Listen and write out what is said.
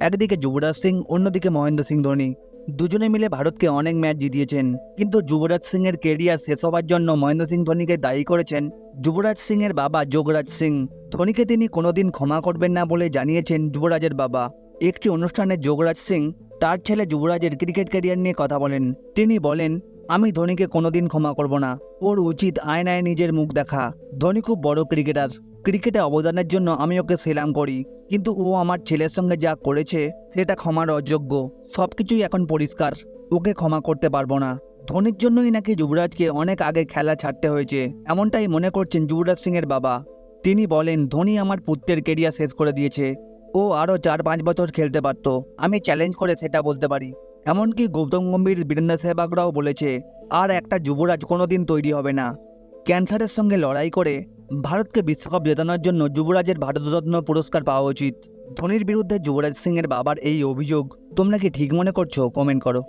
একদিকে যুবরাজ সিং, অন্যদিকে মহেন্দ্র সিং ধোনি। দুজনে মিলে ভারতকে অনেক ম্যাচ জিতিয়েছেন। কিন্তু যুবরাজ সিং এর কেরিয়ার শেষ হওয়ার জন্য মহেন্দ্র সিং ধোনিকে দায়ী করেছেন যুবরাজ সিং এর বাবা যোগরাজ সিং। ধোনিকে তিনি কোনোদিন ক্ষমা করবেন না বলে জানিয়েছেন যুবরাজের বাবা। একটি অনুষ্ঠানে যোগরাজ সিং তার ছেলে যুবরাজের ক্রিকেট ক্যারিয়ার নিয়ে কথা বলেন। তিনি বলেন আমি ধোনিকে কোনোদিন ক্ষমা করব না। ওর উচিত আয়নায় নিজের মুখ দেখা। ধোনি খুব বড় ক্রিকেটার। ক্রিকেটে অবদানের জন্য আমি ওকে সেলাম করি। কিন্তু ও আমার ছেলের সঙ্গে যা করেছে, সেটা ক্ষমার অযোগ্য। সব কিছুই এখন পরিষ্কার। ওকে ক্ষমা করতে পারব না। ধোনির জন্যই নাকি যুবরাজকে অনেক আগে খেলা ছাড়তে হয়েছে। এমনটাই মনে করছেন যুবরাজ সিংয়ের বাবা। তিনি বলেন, ধোনি আমার পুত্রের কেরিয়ার শেষ করে দিয়েছে। ও আরও চার পাঁচ বছর খেলতে পারত। আমি চ্যালেঞ্জ করে সেটা বলতে পারি। এমনকি গৌতম গম্ভীর বীরেন্দ্র সেহবাগরাও বলেছে, আর একটা যুবরাজ কোনোদিন তৈরি হবে না। ক্যান্সারের সঙ্গে লড়াই করে ভারতকে বিশ্বকাপ জেতানোর জন্য যুবরাজের ভারতরত্ন পুরস্কার পাওয়া উচিত। ধোনির বিরুদ্ধে যুবরাজ সিংয়ের বাবার এই অভিযোগ তোমরা কি ঠিক মনে করছ? কমেন্ট করো।